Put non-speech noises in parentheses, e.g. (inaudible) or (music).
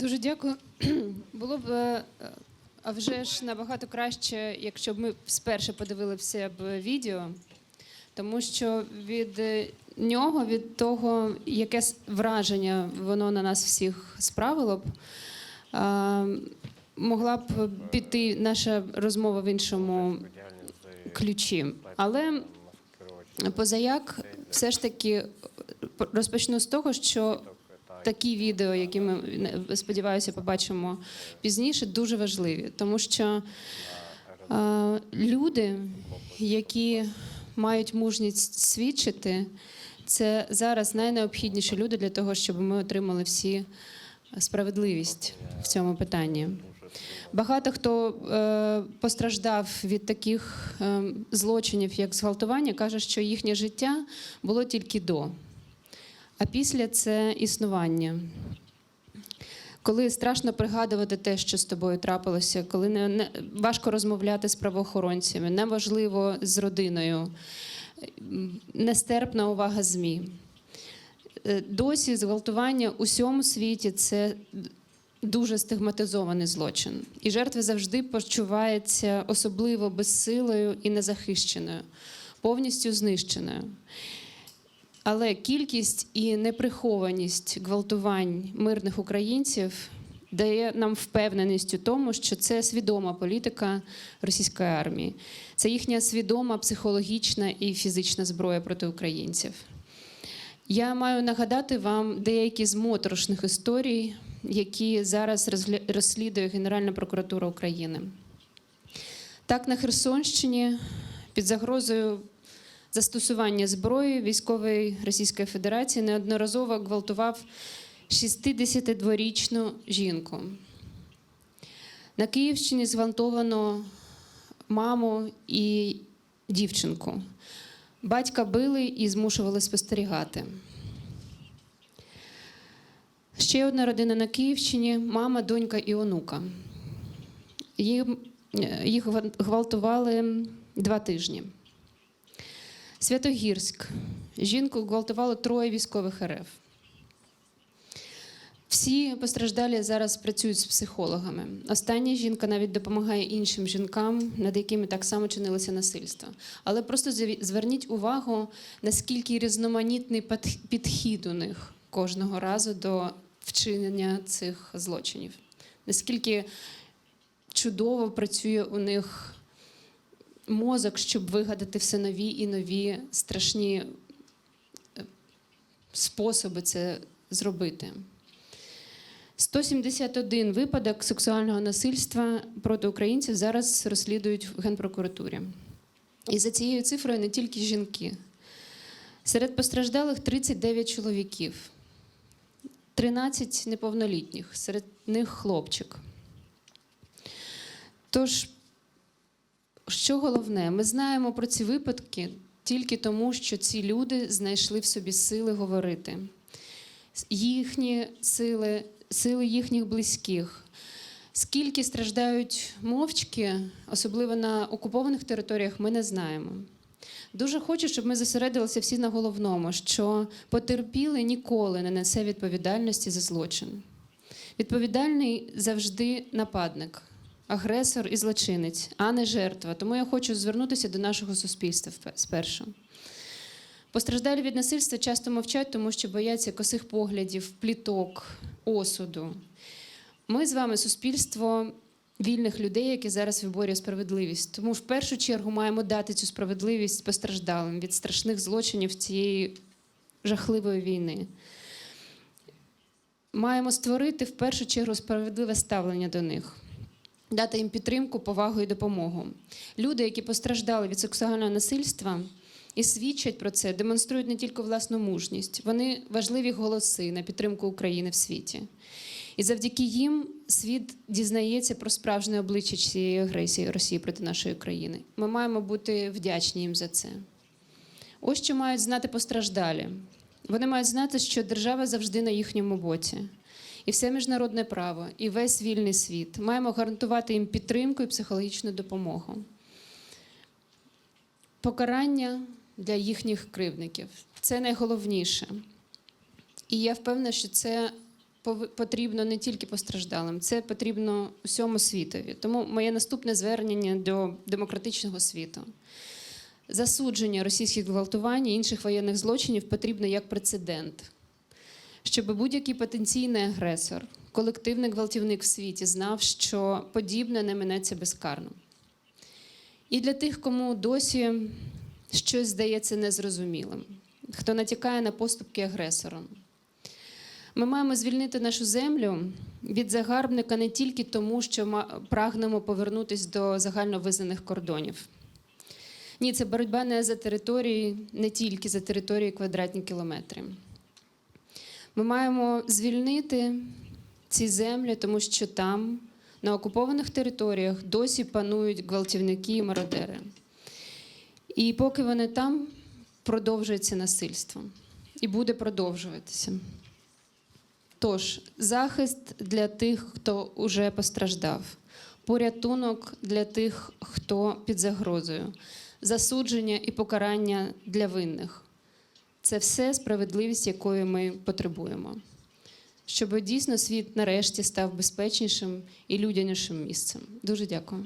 Дуже дякую. (clears throat) Було б е, а вже ж набагато краще, якщо б ми спершу подивилися б відео, тому що від е, нього, від того, яке враження воно на нас всіх справило б, могла б піти наша розмова в іншому ключі. Але позаяк, все ж таки е, розпочну з того, що такі відео, які ми сподіваюся побачимо пізніше, дуже важливі, тому що е, люди, які мають мужність свідчити, це зараз найнеобхідніші люди для того, щоб ми отримали всі справедливість в цьому питанні. Багато хто е, постраждав від таких е, злочинів, як зґвалтування, каже, що їхнє життя було тільки до, а після це існування. Коли страшно пригадувати те, що з тобою трапилося, коли не, не важко розмовляти з правоохоронцями, неможливо з родиною, нестерпна увага ЗМІ. Е, Досі зґвалтування у всьому світі це дуже стигматизований злочин. І жертва завжди почувається особливо безсилою і незахищеною, повністю знищеною. Але кількість і неприхованість гвалтувань мирних українців дає нам впевненість у тому, що це свідома політика російської армії. Це їхня свідома психологічна і фізична зброя проти українців. Я маю нагадати вам деякі з моторошних історій, які зараз розслідує Генеральна прокуратура України. Так, на Херсонщині під загрозою застосування зброї військової Російської Федерації неодноразово гвалтував 62-річну жінку. На Київщині зґвалтовано маму і дівчинку. Батька били і змушували спостерігати. Ще одна родина на Київщині мама, донька і онука. Е, Їх гвалтували два тижні. Святогірськ. Жінку гвалтувало троє військових РФ. Всі постраждалі зараз працюють з психологами. Остання жінка навіть допомагає іншим жінкам, над якими так само чинилося насильство. Але просто зверніть увагу, наскільки різноманітний підхід у них кожного разу до вчинення цих злочинів. Наскільки чудово працює у них мозок, щоб вигадати все нові і нові страшні е, способи це зробити. 171 випадок сексуального насильства проти українців зараз розслідують в Генпрокуратурі. І за цією цифрою не тільки жінки. Серед постраждалих 39 чоловіків, 13 неповнолітніх, серед них хлопчик. Тож, що головне, ми знаємо про ці випадки тільки тому, що ці люди знайшли в собі сили говорити. Їхні сили, сили їхніх близьких. Скільки страждають мовчки, особливо на окупованих територіях, ми не знаємо. Дуже хочу, щоб ми зосередилися всі на головному, що потерпілий ніколи не несе відповідальності за злочин. Відповідальний завжди нападник, агресор і злочинець, а не жертва. Тому я хочу звернутися до нашого суспільства спершу. Постраждалі від насильства часто мовчать, тому що бояться косих поглядів, пліток, осуду. Ми з вами суспільство вільних людей, які зараз виборює справедливість. Тому в першу чергу маємо дати цю справедливість постраждалим від страшних злочинів цієї жахливої війни. Маємо створити в першу чергу справедливе ставлення до них. Дати їм підтримку, повагу і допомогу. Люди, які постраждали від сексуального насильства і свідчать про це, демонструють не тільки власну мужність, вони важливі голоси на підтримку України в світі. І завдяки їм світ дізнається про справжнє обличчя цієї агресії Росії проти нашої країни. Ми маємо бути вдячні їм за це. Ось що мають знати постраждалі. Вони мають знати, що держава завжди на їхньому боці. І все міжнародне право, і весь вільний світ. Маємо гарантувати їм підтримку і психологічну допомогу. Покарання для їхніх кривдників це найголовніше. І я впевнена, що це потрібно не тільки постраждалим, це потрібно усьому світові. Тому моє наступне звернення до демократичного світу. Засудження російських гвалтувань і інших воєнних злочинів потрібно як прецедент, щоб будь-який потенційний агресор, колективний гвалтівник в світі знав, що подібне не минеться безкарно. І для тих, кому досі щось здається незрозумілим, хто натякає на поступки агресорам. Ми маємо звільнити нашу землю від загарбника не тільки тому, що прагнемо повернутися до загальновизнаних кордонів. Ні, це боротьба не за території, не тільки за території квадратні кілометри. Ми маємо звільнити ці землі, тому що там, на окупованих територіях, досі панують гвалтівники і мародери. І поки вони там, продовжується насильство і буде продовжуватися. Тож, захист для тих, хто вже постраждав, порятунок для тих, хто під загрозою, засудження і покарання для винних це все справедливість, якої ми потребуємо. Щоб дійсно світ нарешті став безпечнішим і людянішим місцем. Дуже дякую.